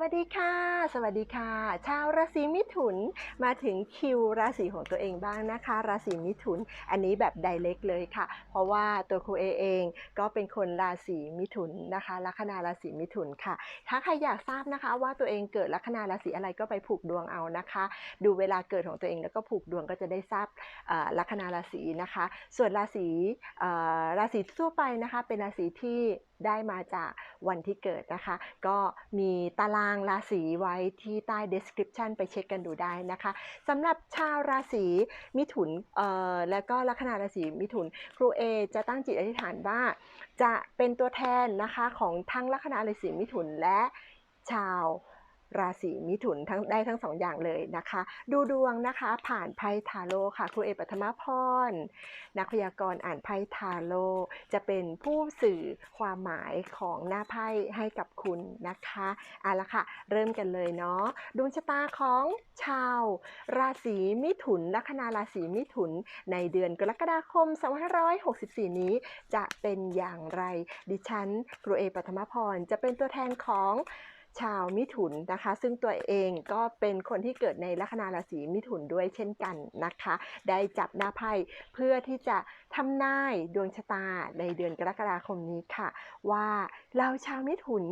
วัสดีค่ะ สวัสดีค่ะ ชาวราศีมิถุนมาถึงคิวราศีของตัวเองบ้างนะคะ ราศีมิถุน อันนี้แบบไดเ c กเลยค่ะ เพราะว่าตัวครูเอเองก็เป็นคนราศีมิถุนนะคะลัคนาราศีมิถุนค่ะ ถ้าใครอยากทราบนะคะ ว่าตัวเองเกิดลัคนาราศีอะไรก็ไปผูกดวงเอานะคะ ดูเวลาเกิดของตัวเองแล้วก็ผูกดวงก็จะได้ทราบลัคนาราศีนะคะ ส่วนราศีราศีทั่วไปนะคะ เป็นราศีที่ ได้มาจากวันที่เกิดนะคะ ก็มีตารางราศีไว้ที่ใต้ description ไปเช็คกันดูได้นะคะสำหรับชาวราศีมิถุนเอ่อแล้วก็ลัคนาราศีมิถุน ครูเอจะตั้งจิตอธิษฐานว่า จะเป็นตัวแทนนะคะของทั้งลัคนาราศีมิถุนและชาว ราศีมิถุนทั้งได้ทั้งสองอย่างเลยนะคะ ดูดวงนะคะผ่านไพ่ทาโร่ค่ะครูเอปัทมพร นักพยากรณ์อ่านไพ่ทาโร่จะเป็นผู้สื่อความหมายของหน้าไพ่ให้กับคุณนะคะเอาละค่ะ เริ่มกันเลยเนาะดวงชะตาของชาว ราศีมิถุนลัคนาราศีมิถุน ในเดือนกรกฎาคม 2564 นี้ จะเป็นอย่างไร ดิฉันครูเอปัทมพรจะเป็นตัวแทนของ ชาวมิถุนนะคะ ซึ่งตัวเองก็เป็นคนที่เกิดในลัคนาราศีมิถุนด้วยเช่นกันนะคะ ได้จับหน้าไพ่เพื่อที่จะทำนายดวงชะตาในเดือนกรกฎาคมนี้ค่ะ ว่าเราชาวมิถุน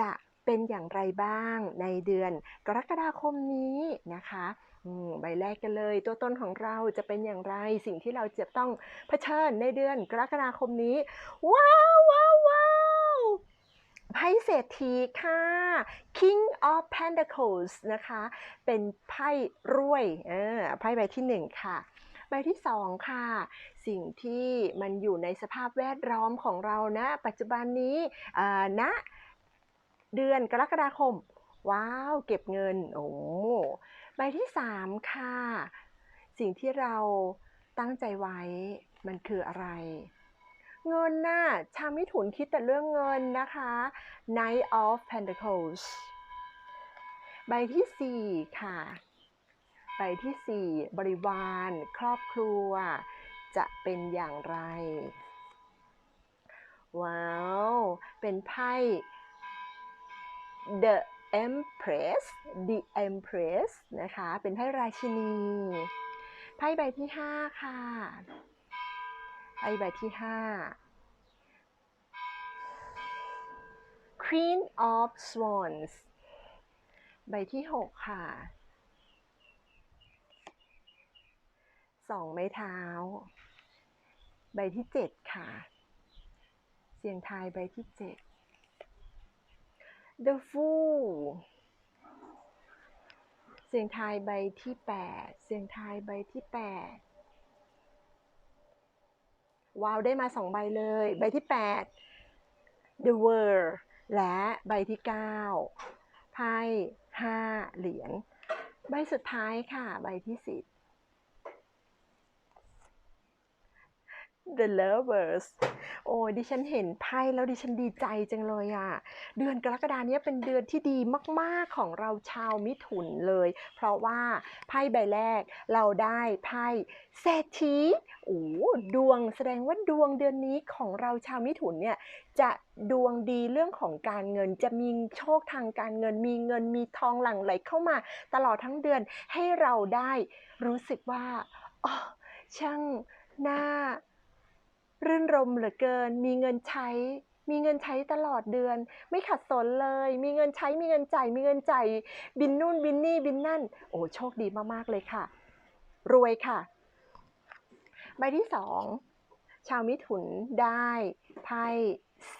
จะเป็นอย่างไรบ้างในเดือนกรกฎาคมนี้นะคะอืมใบแรกกันเลย ตัวตนของเราจะเป็นอย่างไรสิ่งที่เราจะต้องเผชิญในเดือนกรกฎาคมนี้ ว้าวว้าวว้าว ไพ่เศรษฐีค่ะ King of Pentacles นะคะ เป็นไพ่รวยเออไพ่ใบที่หนึ่งค่ะ ใบที่สองค่ะ สิ่งที่มันอยู่ในสภาพแวดล้อมของเรานะ ปัจจุบันนี้อ่าณเดือนกรกฎาคม ว้าว เก็บเงิน โอ้ใบที่สามค่ะ สิ่งที่เราตั้งใจไว้มันคืออะไร เงินน่ะชาวมิถุนคิดแต่เรื่องเงินนะคะ Knight of Pentacles ใบที่สี่ค่ะ ใบที่สี่บริวาร ครอบครัว จะเป็นอย่างไร ว้าว เป็นไพ่ The Empress The Empress นะคะ เป็นไพ่ราชินี ไพ่ใบที่ห้าค่ะ ไพ่ใบที่ห้า Queen of Swans ใบที่หกค่ะสองไม้เท้า ใบที่เจ็ดค่ะ เสียงทายใบที่เจ็ด The Fool เสียงทายใบที่แปดเสียงทายใบที่แปด ว้าวได้มาสองใบเลย ใบที่ 8 The World และใบที่ 9 ไพ่5เหรียญ ใบสุดท้ายค่ะ ใบที่ 10 The Lovers โอ้ดิฉันเห็นไพ่แล้วดิฉันดีใจจังเลยอะเดือนกรกฎาเนี้ยเป็นเดือนที่ดีมากๆของเราชาวมิถุนเลย เพราะว่าไพ่ใบแรกเราได้ไพ่เศรษฐีโอ้ดวงแสดงว่าดวงเดือนนี้ของเราชาวมิถุนเนี่ยจะดวงดีเรื่องของการเงินจะมีโชคทางการเงินมีเงินมีทองหลั่งไหลเข้ามา ตลอดทั้งเดือนให้เราได้รู้สึกว่าอ๋อช่างน่า รื่นรมเหลือเกิน มีเงินใช้ มีเงินใช้ตลอดเดือน ไม่ขัดสนเลย มีเงินใช้มีเงินจ่ายมีเงินจ่ายบินนู่นบินนี่บินนั่น โอ้โชคดีมากๆเลยค่ะ รวยค่ะ ใบที่สองชาวมิถุนได้ไพ่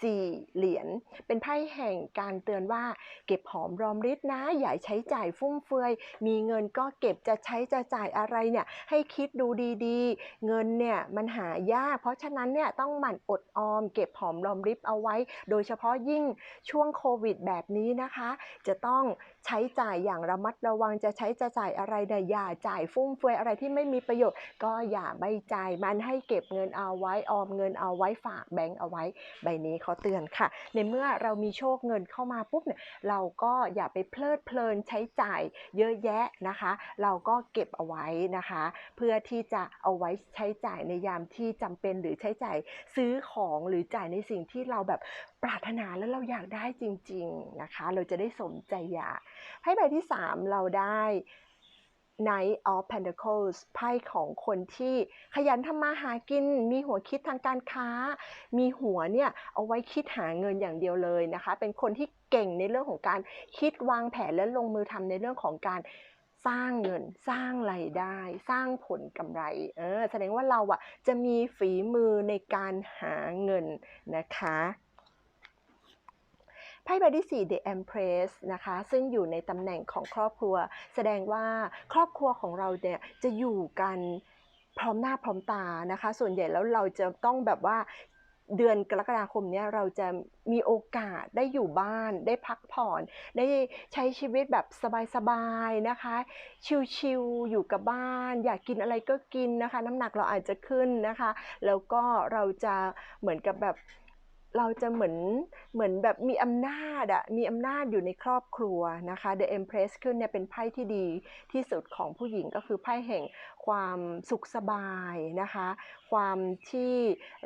สี่เหรียญ เป็นไพ่แห่งการเตือนว่าเก็บหอมรอมริบนะ อย่าใช้จ่ายฟุ่มเฟือย มีเงินก็เก็บจะใช้จะจ่ายอะไรเนี่ยให้คิดดูดีๆ เงินเนี่ยมันหายาก เพราะฉะนั้นเนี่ยต้องหมั่นอดออม เก็บหอมรอมริบเอาไว้ โดยเฉพาะยิ่งช่วงโควิดแบบนี้นะคะ จะต้องใช้จ่ายอย่างระมัดระวังจะใช้จะจ่ายอะไรเนี่ยอย่าจ่ายฟุ่มเฟือยอะไรที่ไม่มีประโยชน์ ก็อย่าไม่จ่ายมันให้เก็บเงินเอาไว้ออมเงินเอาไว้ฝากแบงก์เอาไว้ใบนี้นี้ขาเตือนค่ะ ในเมื่อเรามีโชคเงินเข้ามาปุ๊บเนี่ยเราก็อย่าไปเพลิดเพลินใช้จ่ายเยอะแยะนะคะ เราก็เก็บเอาไว้นะคะ เพื่อที่จะเอาไว้ใช้จ่ายในยามที่จำเป็นหรือใช้จ่ายซื้อของหรือจ่ายในสิ่งที่เราแบบปรารถนาแล้วเราอยากได้จริง ๆนะคะ เราจะได้สมใจอยากไพ่ใบที่ 3 เราได้ Knight of Pentacles ไพ่ของคนที่ขยันทำมาหากิน มีหัวคิดทางการค้า มีหัวเนี่ยเอาไว้คิดหาเงินอย่างเดียวเลยนะคะ เป็นคนที่เก่งในเรื่องของการคิดวางแผนและลงมือทำในเรื่องของการสร้างเงินสร้างไรายได้ สร้างผลกำไรเออแสดงว่าเราอะจะมีฝีมือในการหาเงินนะคะ ไพ่ใบที่ 4 The Empress นะคะ ซึ่งอยู่ในตำแหน่งของครอบครัว แสดงว่าครอบครัวของเราเนี่ยจะอยู่กันพร้อมหน้าพร้อมตานะคะ ส่วนใหญ่แล้วเราจะต้องแบบว่าเดือนกรกฎาคมเนี้ยเราจะมีโอกาสได้อยู่บ้าน ได้พักผ่อน ได้ใช้ชีวิตแบบสบายๆนะคะ ชิลๆอยู่กับบ้าน อยากกินอะไรก็กินนะคะ น้ำหนักเราอาจจะขึ้นนะคะ แล้วก็เราจะเหมือนกับแบบ เราจะเหมือนเหมือนแบบมีอำนาจอะมีอำนาจอยู่ในครอบครัวนะคะ The Empress ขึ้นเนี่ยเป็นไพ่ที่ดีที่สุดของผู้หญิงก็คือไพ่แห่งความสุขสบายนะคะ ความที่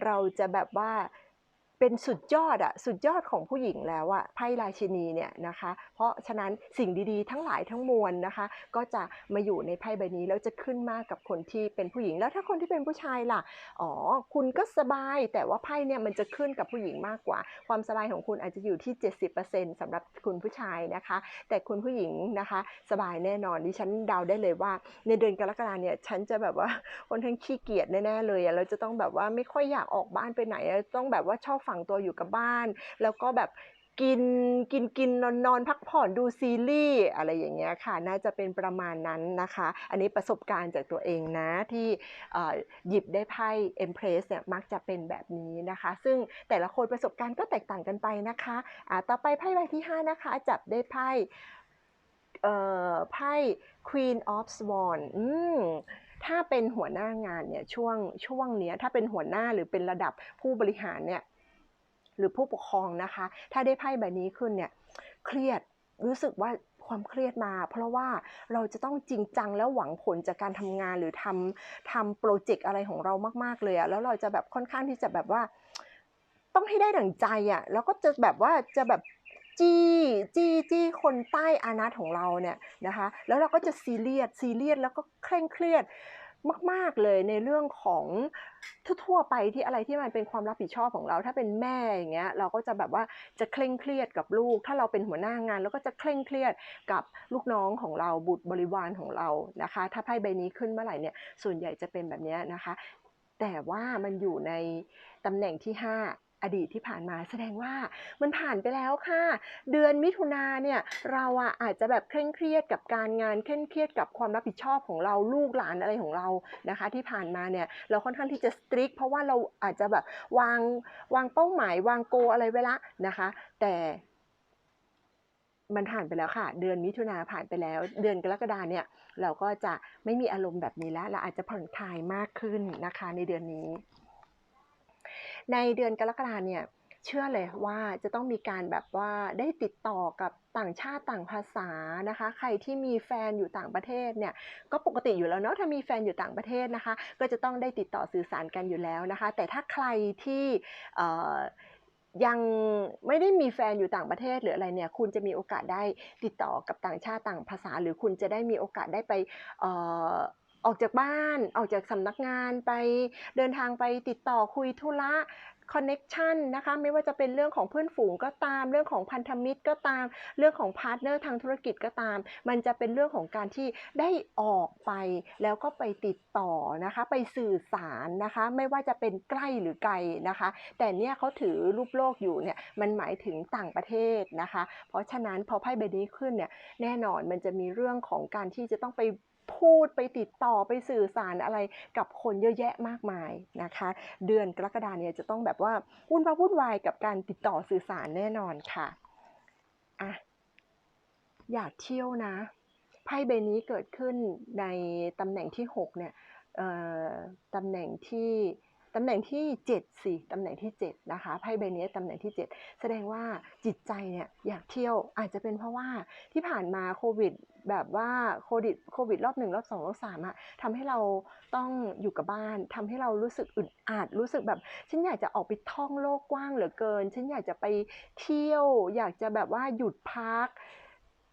เราจะแบบว่าเป็นสุดยอดอะสุดยอดของผู้หญิงแล้วอะไพ่ราชินีเนี่ยนะคะเพราะฉะนั้นสิ่งดีๆ ทั้งหลายทั้งมวลนะคะ ก็จะมาอยู่ในไพ่ใบนี้แล้วจะขึ้นมากกับคนที่เป็นผู้หญิง แล้วถ้าคนที่เป็นผู้ชายล่ะอ๋อคุณก็สบายแต่ว่าไพ่เนี่ยมันจะขึ้นกับผู้หญิงมากกว่า ความสบายของคุณอาจจะอยู่ที่ 70%สำหรับคุณผู้ชายนะคะ แต่คุณผู้หญิงนะคะ สบายแน่นอนดิฉันเดาได้เลยว่า ในเดือนกรกฎาเนี่ยฉันจะแบบว่าคนทั้งขี้เกียจแน่ๆเลยอะเราจะต้องแบบว่าไม่ค่อยอยากออกบ้านไปไหน ต้องแบบว่าชอบฝังตัวอยู่กับบ้าน แล้วก็แบบ กินกินกินนอนนอนพักผ่อนดูซีรีส์อะไรอย่างเงี้ยค่ะ น่าจะเป็นประมาณนั้นนะคะ อันนี้ประสบการณ์จากตัวเองนะที่หยิบได้ไพ่ Empress เนี่ยมักจะเป็นแบบนี้นะคะ ซึ่งแต่ละคนประสบการณ์ก็แตกต่างกันไปนะคะอ่าต่อไปไพ่ใบที่ 5 นะคะ จับได้ไพ่ไพ่ Queen of Swan อืมถ้าเป็นหัวหน้างานเนี่ยช่วงช่วงเนี้ยถ้าเป็นหัวหน้าหรือเป็นระดับผู้บริหารเนี่ย หรือผู้ปกครองนะคะ ถ้าได้ไพ่ใบนี้ขึ้นเนี่ยเครียดรู้สึกว่าความเครียดมา เพราะว่าเราจะต้องจริงจังแล้วหวังผลจากการทำงานหรือทำทำโปรเจกต์อะไรของเรามากๆเลยอะแล้วเราจะแบบค่อนข้างที่จะแบบว่า ต้องให้ได้ดั่งใจอะแล้วก็จะแบบว่าจะแบบจี้จี้จี้คนใต้อานัตของเราเนี่ยนะคะ แล้วเราก็จะซีเรียสซีเรียสแล้วก็เคร่งเครียด มาก ๆ เลยในเรื่องของทั่วๆไปที่อะไรที่มันเป็นความรับผิดชอบของเรา ถ้าเป็นแม่อย่างเงี้ยเราก็จะแบบว่าจะเคร่งเครียดกับลูก ถ้าเราเป็นหัวหน้างานเราก็จะเคร่งเครียดกับลูกน้องของเราบุตรบริวารของเรานะคะ ถ้าไพ่ใบนี้ขึ้นเมื่อไหร่เนี่ยส่วนใหญ่จะเป็นแบบนี้นะคะ แต่ว่ามันอยู่ในตำแหน่งที่ 5 อดีตที่ผ่านมาแสดงว่ามันผ่านไปแล้วค่ะ เดือนมิถุนาเนี่ยเราอะอาจจะแบบเคร่งเครียดกับการงานเคร่งเครียดกับความรับผิดชอบของเราลูกหลานอะไรของเรานะคะ ที่ผ่านมาเนี่ยเราค่อนข้างที่จะสตริกเพราะว่าเราอาจจะแบบวางวางเป้าหมายวางโกอะไรไว้ละนะคะ แต่มันผ่านไปแล้วค่ะ เดือนมิถุนาผ่านไปแล้ว เดือนกรกฎาเนี่ยเราก็จะไม่มีอารมณ์แบบนี้แล้ว เราอาจจะผ่อนคลายมากขึ้นนะคะในเดือนนี้ ในเดือนกรกฎาเนี่ยเชื่อเลยว่าจะต้องมีการแบบว่าได้ติดต่อกับต่างชาติต่างภาษานะคะ ใครที่มีแฟนอยู่ต่างประเทศเนี่ยก็ปกติอยู่แล้วเนาะถ้ามีแฟนอยู่ต่างประเทศนะคะ ก็จะต้องได้ติดต่อสื่อสารกันอยู่แล้วนะคะ แต่ถ้าใครที่ยังไม่ได้มีแฟนอยู่ต่างประเทศหรืออะไรเนี่ย คุณจะมีโอกาสได้ติดต่อกับต่างชาติต่างภาษา หรือคุณจะได้มีโอกาสได้ไป ออออกจากบ้านออกจากสำนักงานไปเดินทางไปติดต่อคุยธุระคอนเน็ชันนะคะไม่ว่าจะเป็นเรื่องของเพื่อนฝูงก็ตาม เรื่องของพันธมิตรก็ตาม เรื่องของพาร์ทเนอร์ทางธุรกิจก็ตาม มันจะเป็นเรื่องของการที่ได้ออกไป แล้วก็ไปติดต่อนะคะ ไปสื่อสารนะคะ ไม่ว่าจะเป็นใกล้หรือไกลนะคะ แต่เนี่ยเขาถือรูปโลกอยู่เนี่ยมันหมายถึงต่างประเทศนะคะ เพราะฉะนั้นพอไพ่ใบนี้ขึ้นเนี่ยแน่นอนมันจะมีเรื่องของการที่จะต้องไป พูดไปติดต่อไปสื่อสารอะไรกับคนเยอะแยะมากมายนะคะ เดือนกรกฎาเนี่ยจะต้องแบบว่าวุ่นวายวุ่นวายกับการติดต่อสื่อสารแน่นอนค่ะอะอยากเที่ยวนะไพ่ใบนี้เกิดขึ้นในตำแหน่งที่ 6 เนี่ยตำแหน่งที่ ตำแหน่งที่7สิตำแหน่งที่7นะคะไพ่ใบนี้ตำแหน่งที่ 7 แสดงว่าจิตใจเนี่ยอยากเที่ยวอาจจะเป็นเพราะว่าที่ผ่านมาโควิดแบบว่าโควิดโควิดรอบหนึ่งรอบสองรอบสามอะทำให้เราต้องอยู่กับบ้านทำให้เรารู้สึกอึดอัดรู้สึกแบบ ฉันอยากจะออกไปท่องโลกกว้างเหลือเกิน ฉันอยากจะไปเที่ยว อยากจะแบบว่าหยุดพัก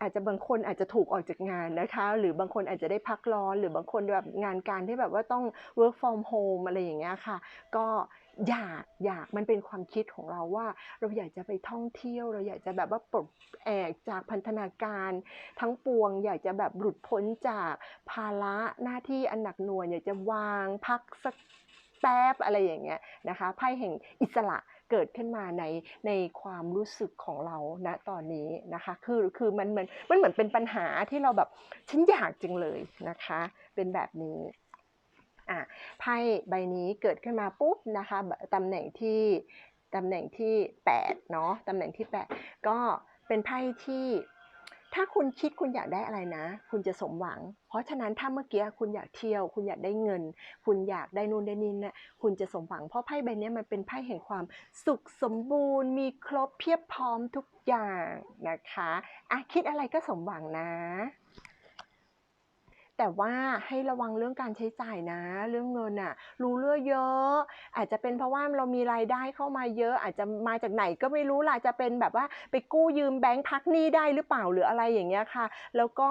อาจจะบางคนอาจจะถูกออกจากงานนะคะ หรือบางคนอาจจะได้พักร้อน หรือบางคนแบบงานการที่แบบว่าต้อง work from home อะไรอย่างเงี้ยค่ะ ก็อยากอยากมันเป็นความคิดของเราว่า เราอยากจะไปท่องเที่ยว เราอยากจะแบบว่าปลดแอกจากพันธนาการทั้งปวง อยากจะแบบหลุดพ้นจากภาระหน้าที่อันหนักหน่วงอยากจะวางพักสักแป๊บอะไรอย่างเงี้ยนะคะไพ่แห่งอิสระ เกิดขึ้นมาในในความรู้สึกของเราณตอนนี้นะคะ คือคือมันเหมือนมันเหมือนเป็นปัญหาที่เราแบบฉันอยากจริงเลยนะคะ เป็นแบบนี้อะไพ่ใบนี้เกิดขึ้นมาปุ๊บนะคะตำแหน่งที่ตำแหน่งที่8เนาะตำแหน่งที่ 8 ก็เป็นไพ่ที่ ถ้าคุณคิดคุณอยากได้อะไรนะ คุณจะสมหวัง เพราะฉะนั้นถ้าเมื่อกี้คุณอยากเที่ยว คุณอยากได้เงิน คุณอยากได้นู่นได้นี่นะคุณจะสมหวังเพราะไพ่ใบนี้มันเป็นไพ่แห่งความสุขสมบูรณ์ มีครบเพียบพร้อมทุกอย่างนะคะอะคิดอะไรก็สมหวังนะ แต่ว่าให้ระวังเรื่องการใช้จ่ายนะ เรื่องเงินอะรู้เรื่องเยอะ อาจจะเป็นเพราะว่าเรามีรายได้เข้ามาเยอะ อาจจะมาจากไหนก็ไม่รู้ล่ะจะเป็นแบบว่าไปกู้ยืมแบงค์พักหนี้ได้หรือเปล่าหรืออะไรอย่างเงี้ยค่ะ แล้วก็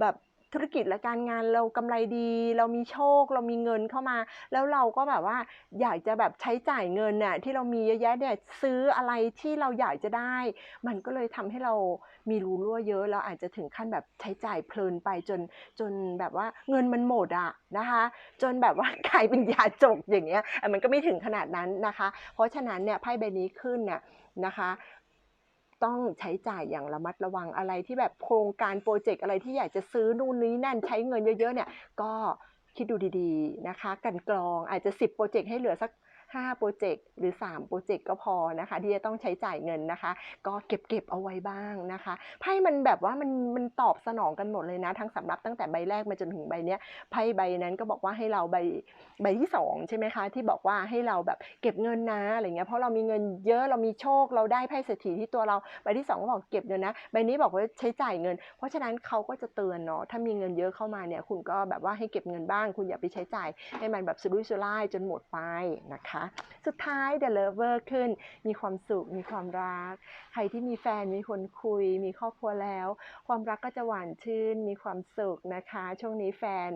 แบบ ธุรกิจและการงานเรากำไรดี เรามีโชค เรามีเงินเข้ามา แล้วเราก็แบบว่าอยากจะแบบใช้จ่ายเงินน่ะที่เรามีเยอะแยะเนี่ยซื้ออะไรที่เราอยากจะได้ มันก็เลยทำให้เรามีรูรั่วเยอะแล้วอาจจะถึงขั้นแบบใช้จ่ายเพลินไปจนจนแบบว่าเงินมันหมดอะนะคะ จนแบบว่ากลายเป็นยาจกอย่างเงี้ยมันก็ไม่ถึงขนาดนั้นนะคะ เพราะฉะนั้นเนี่ยไพ่ใบนี้ขึ้นเนี่ยนะคะ ต้องใช้จ่ายอย่างระมัดระวังอะไรที่แบบโครงการโปรเจกต์อะไรที่อยากจะซื้อนู่นนี้นั่นใช้เงินเยอะๆเนี่ยก็คิดดูดีๆนะคะ กันกรองอาจจะ 10 โปรเจกต์ให้เหลือสัก 5 โปรเจกต์หรือ 3 โปรเจกต์ก็พอนะคะ ที่จะต้องใช้จ่ายเงินนะคะ ก็เก็บเก็บเอาไว้บ้างนะคะไพ่มันแบบว่ามันมันตอบสนองกันหมดเลยนะ ทั้งสำรับตั้งแต่ใบแรกมาจนถึงใบเนี้ยไพ่ใบนั้นก็บอกว่าให้เราใบใบที่สองใช่ไหมคะ ที่บอกว่าให้เราแบบเก็บเงินนะอะไรเงี้ยเพราะเรามีเงินเยอะเรามีโชคเราได้ไพ่เศรษฐีที่ตัวเราใบที่สองก็บอกเก็บเงินนะใบนี้บอกว่าใช้จ่ายเงิน เพราะฉะนั้นเขาก็จะเตือนเนาะถ้ามีเงินเยอะเข้ามาเนี่ยคุณก็แบบว่าให้เก็บเงินบ้าง คุณอย่าไปใช้จ่ายให้มันแบบสุรุ่ยสุร่ายจนหมดไปนะคะสุดท้าย The Lover ขึ้น มีความสุข มีความรัก ใครที่มีแฟน มีคนคุย มีครอบครัวแล้ว ความรักก็จะหวานชื่น มีความสุขนะคะ ช่วงนี้แฟน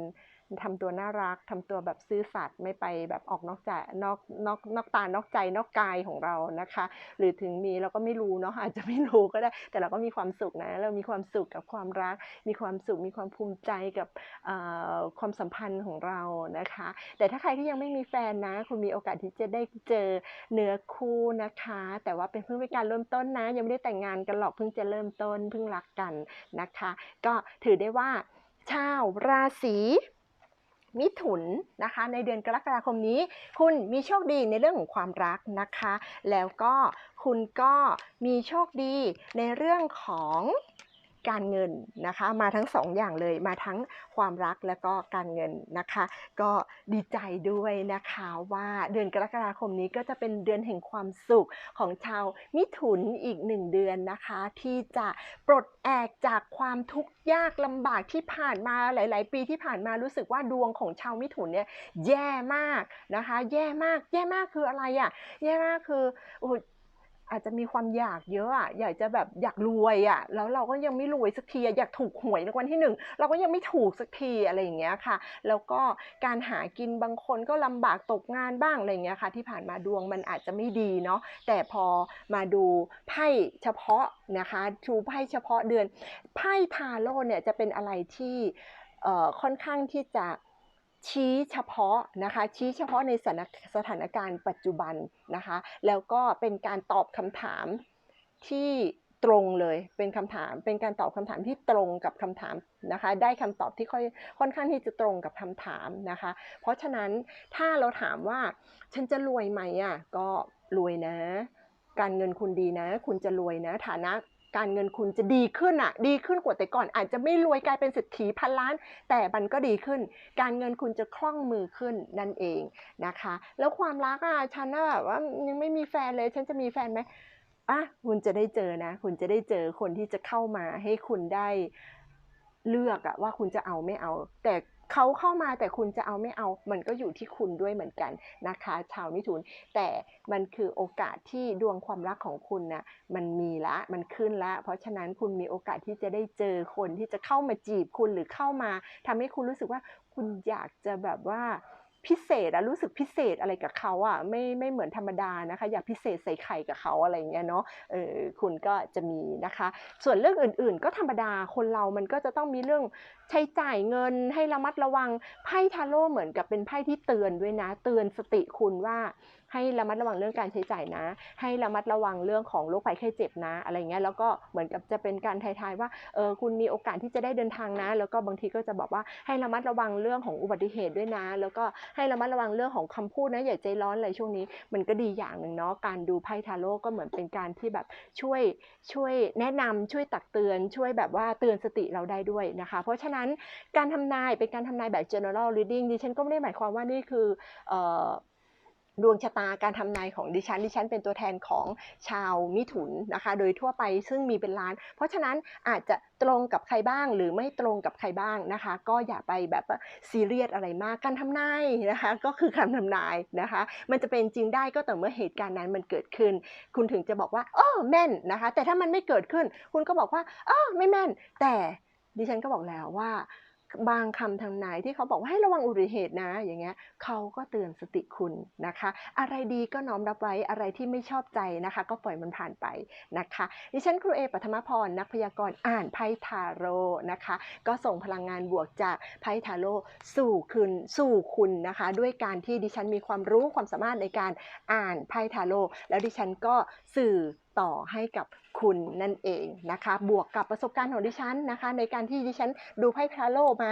ทำตัวน่ารักทำตัวแบบซื่อสัตย์ไม่ไปแบบออกนอกใจนอกนอกนอกตานอกใจนอกกายของเรานะคะ หรือถึงมีเราก็ไม่รู้เนาะอาจจะไม่รู้ก็ได้ แต่เราก็มีความสุขนะเรามีความสุขกับความรัก มีความสุขมีความภูมิใจกับความสัมพันธ์ของเรานะคะ แต่ถ้าใครที่ยังไม่มีแฟนนะ คุณมีโอกาสที่จะได้เจอเนื้อคู่นะคะ แต่ว่าเป็นเพิ่งเป็นการเริ่มต้นนะ ยังไม่ได้แต่งงานกันหรอกเพิ่งจะเริ่มต้นเพิ่งรักกันนะคะ ก็ถือได้ว่าชาวราศี มิถุนนะคะ ในเดือนกรกฎาคมนี้ คุณมีโชคดีในเรื่องของความรักนะคะ แล้วก็คุณก็มีโชคดีในเรื่องของ การเงินนะคะ มาทั้งสองอย่างเลยมาทั้งความรักแล้วก็การเงินนะคะ ก็ดีใจด้วยนะคะว่าเดือนกรกฎาคมนี้ก็จะเป็นเดือนแห่งความสุขของชาวมิถุนอีกหนึ่งเดือนนะคะ ที่จะปลดแอกจากความทุกข์ยากลำบากที่ผ่านมาหลาย ๆ ปีที่ผ่านมารู้สึกว่าดวงของชาวมิถุนเนี่ยแย่มากนะคะ แย่มากแย่มากคืออะไรอะ่ะแย่มากคือโอ้ อาจจะมีความอยากเยอะอะอยากจะแบบอยากรวยอะแล้วเราก็ยังไม่รวยสักทีอยากถูกหวยในวันที่หนึ่งเราก็ยังไม่ถูกสักทีอะไรอย่างเงี้ยค่ะ แล้วก็การหากินบางคนก็ลำบากตกงานบ้างอะไรอย่างเงี้ยค่ะ ที่ผ่านมาดวงมันอาจจะไม่ดีเนาะแต่พอมาดูไพ่เฉพาะนะคะดูไพ่เฉพาะเดือนไพ่ทาโร่เนี่ยจะเป็นอะไรที่ค่อนข้างที่จะ ชี้เฉพาะนะคะชี้เฉพาะในสถานสถานการณ์ปัจจุบันนะคะแล้วก็เป็นการตอบคำถามที่ตรงเลยเป็นคำถามเป็นการตอบคำถามที่ตรงกับคำถามนะคะได้คำตอบที่ค่อยค่อนข้างที่จะตรงกับคำถามนะคะ เพราะฉะนั้นถ้าเราถามว่าฉันจะรวยไหมอะก็รวยนะ การเงินคุณดีนะ คุณจะรวยนะฐานะ การเงินคุณจะดีขึ้นอะดีขึ้นกว่าแต่ก่อน อาจจะไม่รวยกลายเป็นเศรษฐีพันล้าน แต่มันก็ดีขึ้น การเงินคุณจะคล่องมือขึ้นนั่นเองนะคะ แล้วความรักอะฉันน่ะแบบว่ายังไม่มีแฟนเลยฉันจะมีแฟนไหมอะคุณจะได้เจอนะ คุณจะได้เจอคนที่จะเข้ามาให้คุณได้ เลือกอะว่าคุณจะเอาไม่เอา แต่เขาเข้ามาแต่คุณจะเอาไม่เอา มันก็อยู่ที่คุณด้วยเหมือนกันนะคะ ชาวมิถุน แต่มันคือโอกาสที่ดวงความรักของคุณน่ะมันมีละ มันขึ้นละ เพราะฉะนั้นคุณมีโอกาสที่จะได้เจอคนที่จะเข้ามาจีบคุณหรือเข้ามาทำให้คุณรู้สึกว่าคุณอยากจะแบบว่า พิเศษอะรู้สึกพิเศษอะไรกับเขาอะไม่ไม่เหมือนธรรมดานะคะ อยากพิเศษใส่ไข่กับเขาอะไรเงี้ยเนาะเออคุณก็จะมีนะคะ ส่วนเรื่องอื่นๆ ก็ธรรมดาคนเรามันก็จะต้องมีเรื่อง ใช้จ่ายเงินให้ระมัดระวังไพ่ทาโร่เหมือนกับเป็นไพ่ที่เตือนด้วยนะ เตือนสติคุณว่าให้ระมัดระวังเรื่องการใช้จ่ายนะ ให้ระมัดระวังเรื่องของโรคภัยไข้เจ็บนะ อะไรเงี้ยแล้วก็เหมือนกับจะเป็นการทายๆว่าเออคุณมีโอกาสที่จะได้เดินทางนะ แล้วก็บางทีก็จะบอกว่าให้ระมัดระวังเรื่องของอุบัติเหตุด้วยนะ แล้วก็ให้ระมัดระวังเรื่องของคำพูดนะอย่าใจร้อนอะไรช่วงนี้ มันก็ดีอย่างหนึ่งเนาะการดูไพ่ทาโร่ก็เหมือนเป็นการที่แบบช่วยช่วยแนะนำช่วยตักเตือน ช่วยแบบว่าเตือนสติเราได้ด้วยนะคะ เพราะฉะนั้นการทำนายเป็นการทำนายแบบ general reading ดิฉันก็ไม่ได้หมายความว่านี่คือดวงชะตาการทำนายของดิฉัน ดิฉันเป็นตัวแทนของชาวมิถุนนะคะ โดยทั่วไปซึ่งมีเป็นล้าน เพราะฉะนั้นอาจจะตรงกับใครบ้างหรือไม่ตรงกับใครบ้างนะคะ ก็อย่าไปแบบซีเรียสอะไรมากการทำนายนะคะ ก็คือการทำนายนะคะ มันจะเป็นจริงได้ก็แต่เมื่อเหตุการณ์นั้นมันเกิดขึ้น คุณถึงจะบอกว่าเออแม่นนะคะ แต่ถ้ามันไม่เกิดขึ้น คุณก็บอกว่าเออไม่แม่น แต่ ดิฉันก็บอกแล้วว่าบางคำทำนายที่เขาบอกว่าให้ระวังอุบัติเหตุนะ อย่างเงี้ยเขาก็เตือนสติคุณนะคะ อะไรดีก็น้อมรับไว้อะไรที่ไม่ชอบใจนะคะ ก็ปล่อยมันผ่านไปนะคะ ดิฉันครูเอปัทมพรนักพยากรณ์อ่านไพ่ทาโร่นะคะ ก็ส่งพลังงานบวกจากไพ่ทาโร่สู่คุณสู่คุณนะคะ ด้วยการที่ดิฉันมีความรู้ความสามารถในการอ่านไพ่ทาโร่แล้วดิฉันก็สื่อต่อให้กับ คุณนั่นเองนะคะ บวกกับประสบการณ์ของดิฉันนะคะ ในการที่ดิฉันดูไพ่ทาโร่มา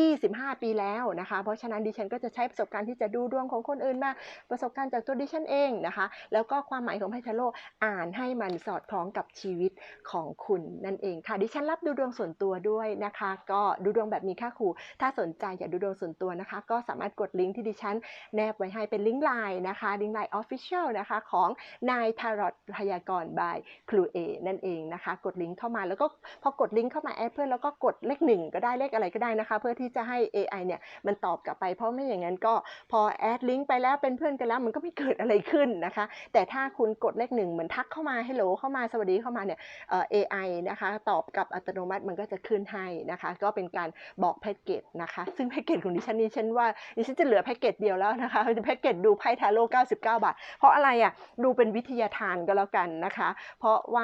25 ปีแล้วนะคะ เพราะฉะนั้นดิฉันก็จะใช้ประสบการณ์ที่จะดูดวงของคนอื่นมา ประสบการณ์จากตัวดิฉันเองนะคะ แล้วก็ความหมายของไพ่ทาโร่อ่านให้มันสอดคล้องกับชีวิตของคุณนั่นเองค่ะ ดิฉันรับดูดวงส่วนตัวด้วยนะคะ ก็ดูดวงแบบมีค่าครู ถ้าสนใจอยากดูดวงส่วนตัวนะคะ ก็สามารถกดลิงก์ที่ดิฉันแนบไว้ให้เป็นลิงก์ไลน์นะคะ ลิงก์ไลน์ออฟฟิเชียลนะคะของนายทารอตพยากรณ์บายครูเอนั่นเองนะคะ กดลิงก์เข้ามาแล้วก็พอกดลิงก์เข้ามาแอดเพื่อนแล้วก็กดเลขหนึ่งก็ได้เลขอะไรก็ได้นะคะ เพื่อที่จะให้ AI เนี่ยมันตอบกลับไปเพราะไม่อย่างนั้นก็พอแอดลิงก์ไปแล้วเป็นเพื่อนกันแล้วมันก็ไม่เกิดอะไรขึ้นนะคะ แต่ถ้าคุณกดเลขหนึ่งเหมือนทักเข้ามาฮัลโหลเข้ามาสวัสดีเข้ามาเนี่ยเอ่อ AI นะคะตอบกับอัตโนมัติมันก็จะขึ้นให้นะคะ ก็เป็นการบอกแพ็กเกจนะคะ ซึ่งแพ็กเกจของดิฉันนี่ฉันว่าดิฉันจะเหลือแพ็กเกจเดียวแล้วนะคะแพ็กเกจดูไพ่ทาโร่99 บาท เพราะอะไรอะดูเป็นวิทยาทานก็แล้วกันนะคะ เพราะว่า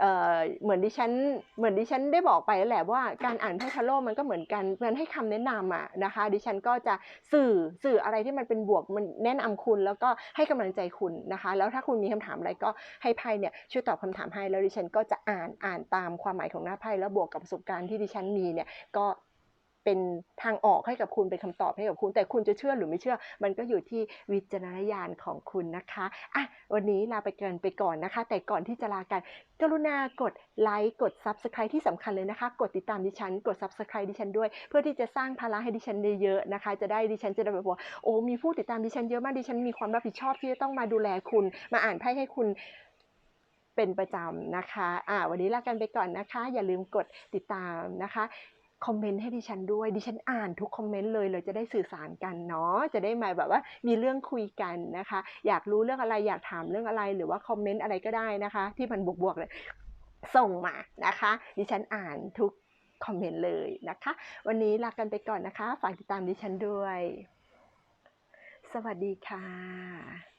เอ่อเหมือนดิฉันเหมือนดิฉันได้บอกไปแล้วแหละว่าการอ่านไพ่ทาโร่มันก็เหมือนกันมันให้คำแนะนำอะนะคะ ดิฉันก็จะสื่อสื่ออะไรที่มันเป็นบวกมันแนะนำคุณ แล้วก็ให้กำลังใจคุณนะคะ แล้วถ้าคุณมีคำถามอะไรก็ให้ไพ่เนี่ยช่วยตอบคำถามให้แล้วดิฉันก็จะอ่านอ่านตามความหมายของหน้าไพ่แล้วบวกกับประสบการณ์ที่ดิฉันมีเนี่ยก็ เป็นทางออกให้กับคุณเป็นคำตอบให้กับคุณ แต่คุณจะเชื่อหรือไม่เชื่อ มันก็อยู่ที่วิจารณญาณของคุณนะคะอะวันนี้ลาไปกันไปก่อนนะคะ แต่ก่อนที่จะลากันกรุณากดไลค์กด Subscribe ที่สำคัญเลยนะคะ กดติดตามดิฉัน กด Subscribe ดิฉันด้วย เพื่อที่จะสร้างภาระให้ดิฉันเยอะๆนะคะ จะได้ดิฉันจะได้แบบว่าโอ้มีผู้ติดตามดิฉันเยอะมากดิฉันมีความรับผิดชอบที่จะต้องมาดูแลคุณ มาอ่านไพ่ให้คุณเป็นประจำนะคะอ่าวันนี้ลากันไปก่อนนะคะ อย่าลืมกดติดตามนะคะ คอมเมนต์ให้ดิฉันด้วย ดิฉันอ่านทุกคอมเมนต์เลยเราจะได้สื่อสารกันเนาะจะได้มาแบบว่ามีเรื่องคุยกันนะคะ อยากรู้เรื่องอะไรอยากถามเรื่องอะไรหรือว่าคอมเมนต์อะไรก็ได้นะคะ ที่มันบวกๆเลยส่งมานะคะ ดิฉันอ่านทุกคอมเมนต์เลยนะคะ วันนี้ลากันไปก่อนนะคะ ฝากติดตามดิฉันด้วย สวัสดีค่ะ